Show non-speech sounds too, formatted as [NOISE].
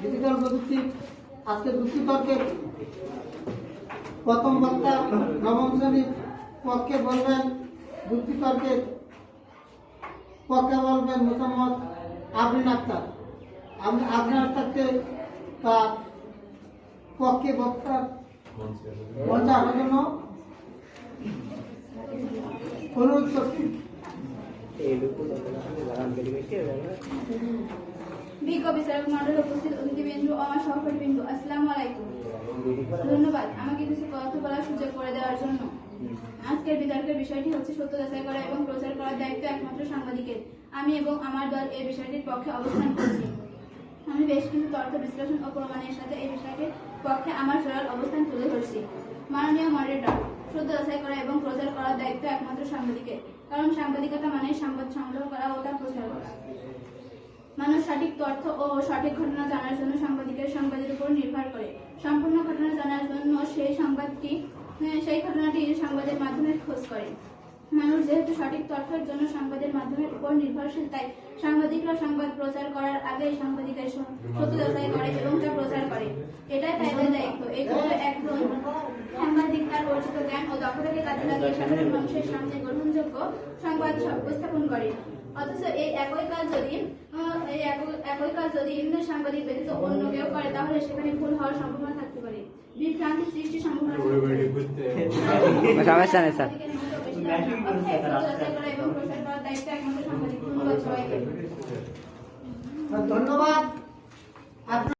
Digital প্রযুক্তি আজকে যুক্তি তর্কের প্রথম বক্তা নবম শ্রেণির পক্ষে বলবেন যুক্তি তর্কের পক্ষে বলবেন মোসাম্মদ আবরিন আক্তার। আবরিন আক্তারকে তার পক্ষে বক্তার মঞ্চে জন্য অনুরোধ করছি। বিজ্ঞ বিচারক মন্ডল উপস্থিত অতিথিবৃন্দু ও আমার আসসালামু আলাইকুম। ধন্যবাদ আমাকে কিছু বলার সুযোগ করে দেওয়ার জন্য। আজকের বিতর্কের বিষয়টি হচ্ছে সত্য যাচাই করা এবং প্রচার করার দায়িত্ব একমাত্র সাংবাদিকের। আমি এবং আমার দল এই বিষয়টির পক্ষে অবস্থান করছি। আমি বেশ কিছু তর্ক বিশ্লেষণ ও প্রমাণের সাথে এই বিষয়টির পক্ষে আমার চলার অবস্থান তুলে ধরছি। মাননীয় মডারেটর, সত্য যাচাই করা এবং প্রচার করার দায়িত্ব একমাত্র সাংবাদিকের। কারণ সাংবাদিকতা মানে সংবাদ সংগ্রহ করা ও তা প্রচার করা। মানুষ সঠিক তথ্য ও সঠিক ঘটনা জানার জন্য সাংবাদিকের সংবাদের উপর নির্ভর করে। সম্পূর্ণ ঘটনা জানার জন্য সেই সংবাদটি সেই ঘটনাটি সংবাদের মাধ্যমে খোঁজ করে। মানুষ যেহেতু সঠিক তথ্যের জন্য সংবাদের মাধ্যমের উপর নির্ভরশীল, তাই সাংবাদিকরা সংবাদ প্রচার করার আগে সাংবাদিকের সত্য যাচাই করে এবং তা প্রচার করে। এটাই তাদের দায়িত্ব। এই ক্ষেত্রে একজন সাংবাদিক তার অর্জিত জ্ঞান ও দক্ষতাকে কাজে লাগিয়ে সাধারণ মানুষের সামনে গ্রহণযোগ্য সংবাদ উপস্থাপন করে। অথচ এই একই কাজ যদি এই একই- একই কাজ যদি সাংবাদিক ব্যতীত অন্য কেউ করে তাহলে সেখানে ভুল হওয়ার সম্ভাবনা থাকতে পারে। বিভ্রান্তি সৃষ্টির সম্ভাবনা [LAUGHS] সমস্যা নেই স্যার। এবং প্রচার করার দায়িত্ব একমাত্র সাংবাদিক ধন্যবাদ সবাইকে ধন্যবাদ। আপনার